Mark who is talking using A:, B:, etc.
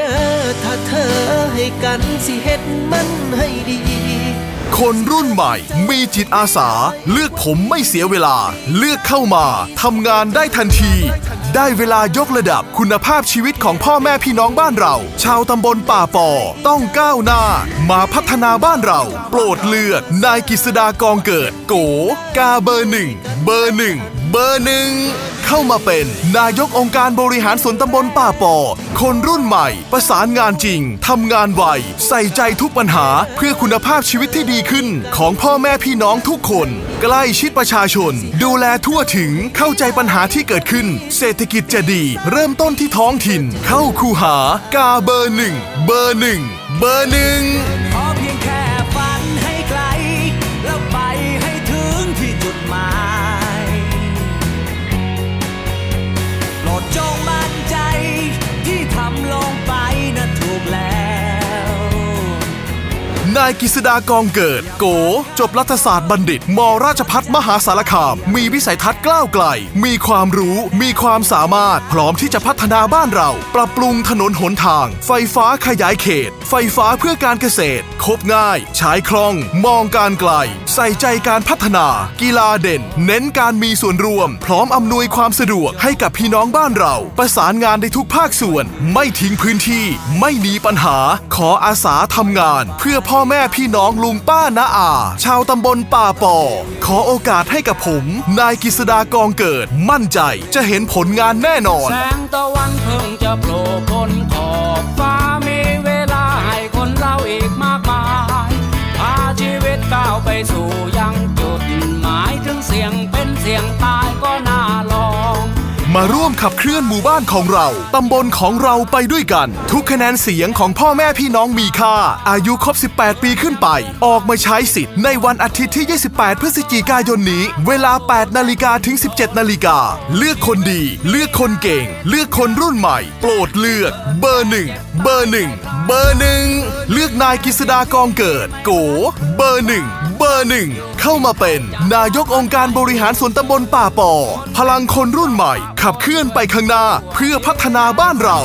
A: ด้อถ้าเธอให้กันสิเฮ็ด
B: มั
A: นให้ดี
B: คนรุ่นใหม่ มีจิตอาสา เลือกผมไม่เสียเวลา เลือกเข้ามาทำงานได้ทันที ได้เวลายกระดับคุณภาพชีวิตของพ่อแม่พี่น้องบ้านเรา ชาวตำบลป่าปอ ต้องก้าวหน้า มาพัฒนาบ้านเรา โปรดเลือก นายกิษดากองเกิด โก กาเบอร์หนึ่ง เบอร์หนึ่ง เบอร์หนึ่ง เข้ามาเป็น นายกองค์การบริหารส่วนตำบลป่าปอ คนรุ่นใหม่ ประสานงานจริง ทำงานไว ใส่ใจทุกปัญหาเพื่อคุณภาพชีวิตที่ดีขึ้น ของพ่อแม่พี่น้องทุกคน ใกล้ชิดประชาชน ดูแลทั่วถึงเข้าใจปัญหาที่เกิดขึ้น เศรษฐกิจจะดี เริ่มต้นที่ท้องถิ่น เข้าคูหากาเบอร์หนึ่งเบอร์หนึ่งเบอร์หนึ่ง
C: ขอเพียง นายก
B: ฤษดากองเกิด โก จบรัฐศาสตร์บัณฑิต มราชพัฒมหาสารคาม มีวิสัยทัศน์กล้าวไกล มีความรู้ มีความสามารถ พร้อมที่จะพัฒนาบ้านเรา ปรับปรุงถนนหนทาง ไฟฟ้าขยายเขต ไฟฟ้าเพื่อการเกษตรครบง่าย ใช้คล่อง มองการไกลใส่ใจการพัฒนา กีฬาเด่น เน้นการมีส่วนร่วม พร้อมอำนวยความสะดวกให้กับพี่น้องบ้านเรา ประสานงานในทุกภาคส่วน ไม่ทิ้งพื้นที่ ไม่หนีปัญหา ขออาสาทำงาน เพื่อพ่อแม่พี่น้องลุงป้าน้าอา ชาวตำบลป่าปอ ขอโอกาสให้กับผม นายกฤษดากองเกิด มั่นใจจะเห็นผลงานแน่นอน
D: แสงตะวันเพิ่งจะโผล่พ้นขอบฟ้า มาร่วม
B: ขับเคลื่อนหมู่บ้านของเรา ตำบลของเราไปด้วยกัน ทุกคะแนนเสียงของพ่อแม่พี่น้องมีค่า อายุครบ 18 ปีขึ้นไป ออกมาใช้สิทธิ์ในวันอาทิตย์ที่ 28 พฤศจิกายนนี้ เวลา 8 นาฬิกาถึง 17 นาฬิกา เลือกคนดี เลือกคนเก่ง เลือกคนรุ่นใหม่ โปรดเลือก เบอร์หนึ่ง เบอร์หนึ่ง เบอร์หนึ่ง เลือกนายกฤษดากองเกิด โก เบอร์หนึ่ง เบอร์ หนึ่งเข้ามาเป็น นายกองค์การบริหารส่วนตำบลป่าปอ พลังคนรุ่นใหม่ ขับเคลื่อนไปข้างหน้าเพื่อพัฒนาบ้านเรา